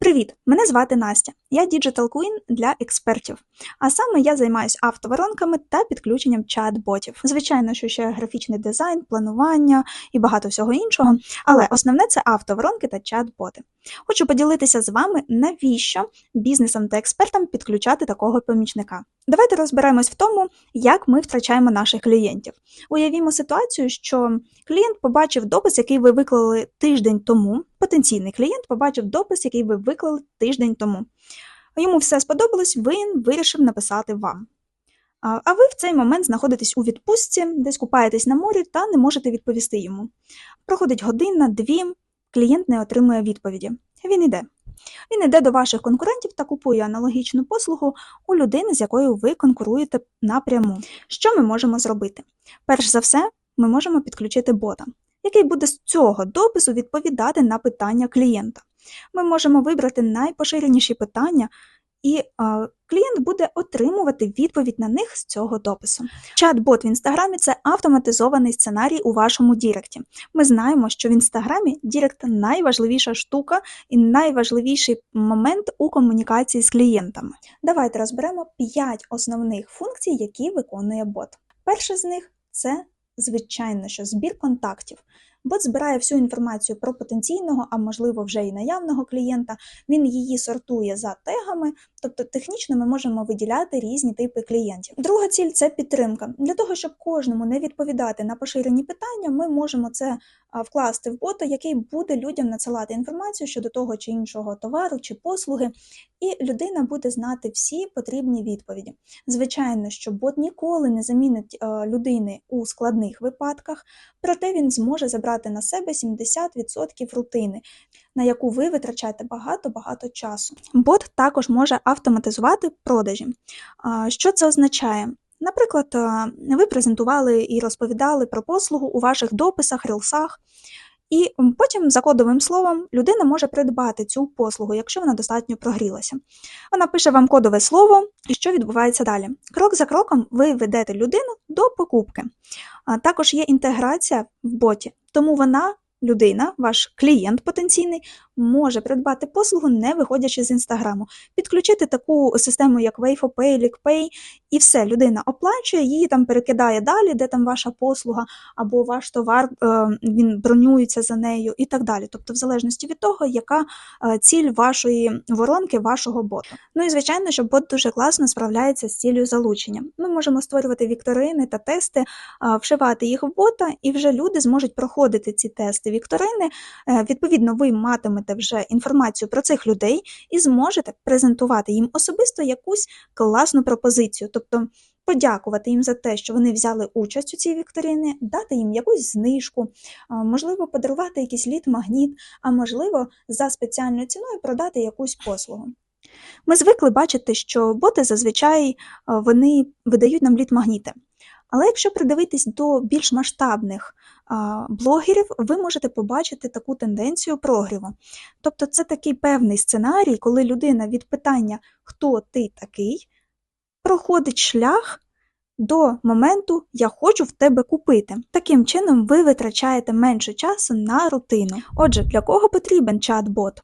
Привіт! Мене звати Настя. Я Digital Queen для експертів. А саме я займаюся автоворонками та підключенням чат-ботів. Звичайно, що ще графічний дизайн, планування і багато всього іншого, але основне це автоворонки та чат-боти. Хочу поділитися з вами, навіщо бізнесам та експертам підключати такого помічника. Давайте розберемось в тому, як ми втрачаємо наших клієнтів. Уявімо ситуацію, що клієнт побачив допис, який ви виклали тиждень тому. Потенційний клієнт побачив допис, який ви виклали тиждень тому. Йому все сподобалось, він вирішив написати вам. А ви в цей момент знаходитесь у відпустці, десь купаєтесь на морі та не можете відповісти йому. Проходить година, дві, клієнт не отримує відповіді. Він іде. Він іде до ваших конкурентів та купує аналогічну послугу у людини, з якою ви конкуруєте напряму. Що ми можемо зробити? Перш за все, ми можемо підключити бота, який буде з цього допису відповідати на питання клієнта. Ми можемо вибрати найпоширеніші питання, і клієнт буде отримувати відповідь на них з цього допису. Чат-бот в інстаграмі це автоматизований сценарій у вашому Діректі. Ми знаємо, що в інстаграмі Дірект найважливіша штука і найважливіший момент у комунікації з клієнтами. Давайте розберемо 5 основних функцій, які виконує бот. Перша з них це, звичайно, що збір контактів. Бот збирає всю інформацію про потенційного, а можливо вже і наявного клієнта. Він її сортує за тегами, тобто технічно ми можемо виділяти різні типи клієнтів. Друга ціль це підтримка. Для того, щоб кожному не відповідати на поширені питання, ми можемо це вкласти в бота, який буде людям надсилати інформацію щодо того чи іншого товару чи послуги, і людина буде знати всі потрібні відповіді. Звичайно, що бот ніколи не замінить людини у складних випадках, проте він зможе забрати на себе 70% рутини, на яку ви витрачаєте багато-багато часу. Бот також може автоматизувати продажі. Що це означає? Наприклад, ви презентували і розповідали про послугу у ваших дописах, рілсах, і потім за кодовим словом людина може придбати цю послугу, якщо вона достатньо прогрілася. Вона пише вам кодове слово, і що відбувається далі. Крок за кроком ви ведете людину до покупки. Також є інтеграція в боті, тому вона людина, ваш клієнт потенційний, може придбати послугу, не виходячи з інстаграму, підключити таку систему, як WayFoPay, LickPay, і все, людина оплачує, її там перекидає далі, де там ваша послуга, або ваш товар е, він бронюється за нею, і так далі. Тобто, в залежності від того, яка е, ціль вашої воронки, вашого боту. Ну і звичайно, що бот дуже класно справляється з цілею залучення. Ми можемо створювати вікторини та тести, вшивати їх в бота, і вже люди зможуть проходити ці тести вікторини. Е, відповідно, ви матимете матимете вже інформацію про цих людей і зможете презентувати їм особисто якусь класну пропозицію. Тобто подякувати їм за те, що вони взяли участь у цій вікторині, дати їм якусь знижку, можливо, подарувати якийсь лід-магніт, а можливо, за спеціальною ціною продати якусь послугу. Ми звикли бачити, що боти зазвичай вони видають нам лід-магніти. Але якщо придивитись до більш масштабних блогерів, ви можете побачити таку тенденцію прогріву. Тобто це такий певний сценарій, коли людина від питання Хто ти такий, проходить шлях до моменту Я хочу в тебе купити. Таким чином, ви витрачаєте менше часу на рутину. Отже, для кого потрібен чат-бот?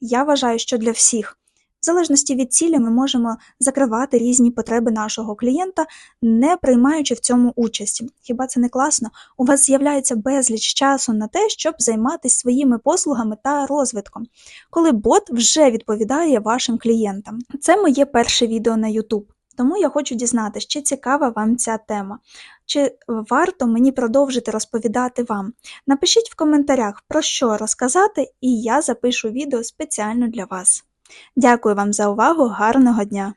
Я вважаю, що для всіх. В залежності від цілі ми можемо закривати різні потреби нашого клієнта, не приймаючи в цьому участі. Хіба це не класно? У вас з'являється безліч часу на те, щоб займатися своїми послугами та розвитком, коли бот вже відповідає вашим клієнтам. Це моє перше відео на YouTube. Тому я хочу дізнатися, чи цікава вам ця тема, чи варто мені продовжити розповідати вам. Напишіть в коментарях, про що розказати, і я запишу відео спеціально для вас. Дякую вам за увагу, гарного дня!